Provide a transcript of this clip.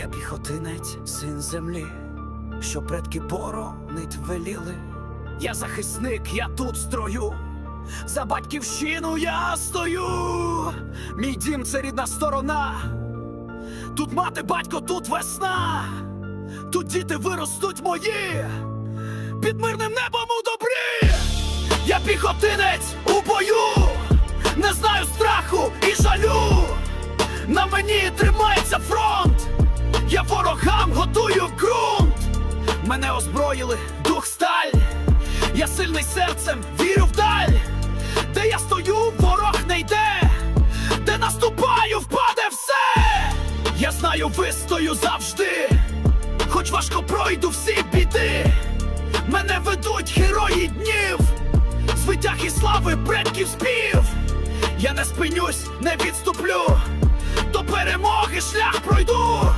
Я піхотинець, син землі, що предки боронить веліли. Я захисник, я тут строю. За батьківщину я стою. Мій дім це рідна сторона. Тут мати, батько, тут весна. Тут діти виростуть мої. Під мирним небом у добрі. Я піхотинець у бою. Не знаю страху і жалю. На мені. Я ворогам готую ґрунт. Мене озброїли дух сталь. Я сильний серцем вірю вдаль. Де я стою, ворог не йде. Де наступаю, впаде все. Я знаю, вистою завжди. Хоч важко пройду всі біди. Мене ведуть герої днів. З витяг і слави предків спів. Я не спинюсь, не відступлю. До перемоги шлях пройду.